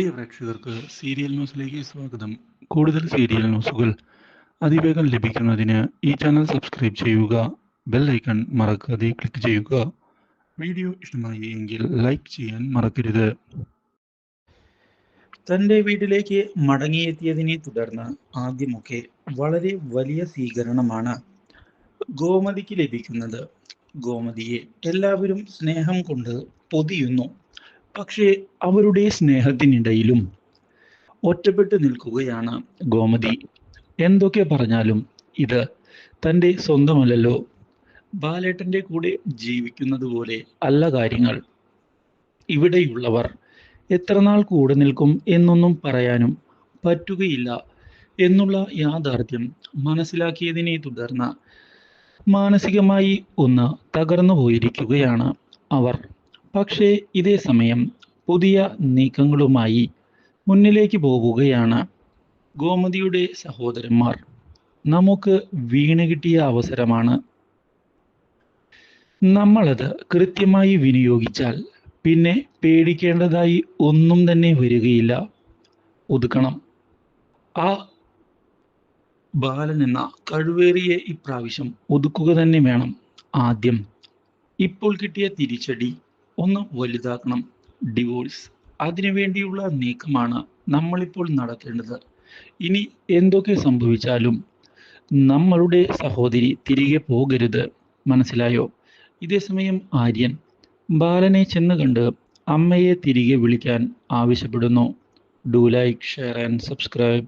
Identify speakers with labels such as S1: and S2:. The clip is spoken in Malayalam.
S1: പ്രിയ പ്രേക്ഷകർക്ക് സീരിയൽ ന്യൂസിലേക്ക് സ്വാഗതം. കൂടുതൽ സീരിയൽ ന്യൂസുകൾ അതിവേഗം ലഭിക്കുന്നതിന് ഈ ചാനൽ സബ്സ്ക്രൈബ് ചെയ്യുക ബെൽ ഐക്കൺ മറക്കാതെ ക്ലിക്ക് ചെയ്യുക. വീഡിയോ ഇഷ്ടമായി എങ്കിൽ ലൈക്ക് ചെയ്യാൻ മറക്കരുത്.
S2: തന്റെ വീട്ടിലേക്ക് മടങ്ങിയെത്തിയതിനെ തുടർന്ന് ആദ്യമൊക്കെ വളരെ വലിയ സ്വീകരണമാണ് ഗോമതിക്ക് ലഭിക്കുന്നത്. ഗോമതിയെ എല്ലാവരും സ്നേഹം കൊണ്ട് പൊതിയുന്നു. പക്ഷേ അവരുടെ സ്നേഹത്തിനിടയിലും ഒറ്റപ്പെട്ടു നിൽക്കുകയാണ് ഗോമതി. എന്തൊക്കെ പറഞ്ഞാലും ഇത് തന്റെ സ്വന്തമല്ലല്ലോ. ബാലേട്ടന്റെ കൂടെ ജീവിക്കുന്നത് പോലെ അല്ല കാര്യങ്ങൾ. ഇവിടെയുള്ളവർ എത്രനാൾ കൂടെ നിൽക്കും എന്നൊന്നും പറയാനും പറ്റുകയില്ല എന്നുള്ള യാഥാർത്ഥ്യം മനസ്സിലാക്കിയതിനെ തുടർന്ന് മാനസികമായി ഒന്ന് തകർന്നു പോയിരിക്കുകയാണ് അവർ. പക്ഷേ ഇതേ സമയം പുതിയ നീക്കങ്ങളുമായി മുന്നിലേക്ക് പോകുകയാണ് ഗോമതിയുടെ സഹോദരന്മാർ. നമുക്ക് വീണ് കിട്ടിയ അവസരമാണ്. നമ്മളത് കൃത്യമായി വിനിയോഗിച്ചാൽ പിന്നെ പേടിക്കേണ്ടതായി ഒന്നും തന്നെ വരികയില്ല. ഒതുക്കണം. ആ ബാലൻ എന്ന കഴിവേറിയ ഇപ്രാവശ്യം ഒതുക്കുക തന്നെ വേണം ആദ്യം. ഇപ്പോൾ കിട്ടിയ തിരിച്ചടി ഒന്ന് വലുതാക്കണം. ഡിവോഴ്സ് അതിനുവേണ്ടിയുള്ള നീക്കമാണ് നമ്മളിപ്പോൾ നടത്തേണ്ടത്. ഇനി എന്തൊക്കെ സംഭവിച്ചാലും നമ്മളുടെ സഹോദരി തിരികെ പോകരുത്. മനസ്സിലായോ? ഇതേസമയം ആര്യൻ ബാലനെ ചെന്ന് കണ്ട് അമ്മയെ തിരികെ വിളിക്കാൻ ആവശ്യപ്പെടുന്നു. Do like share and subscribe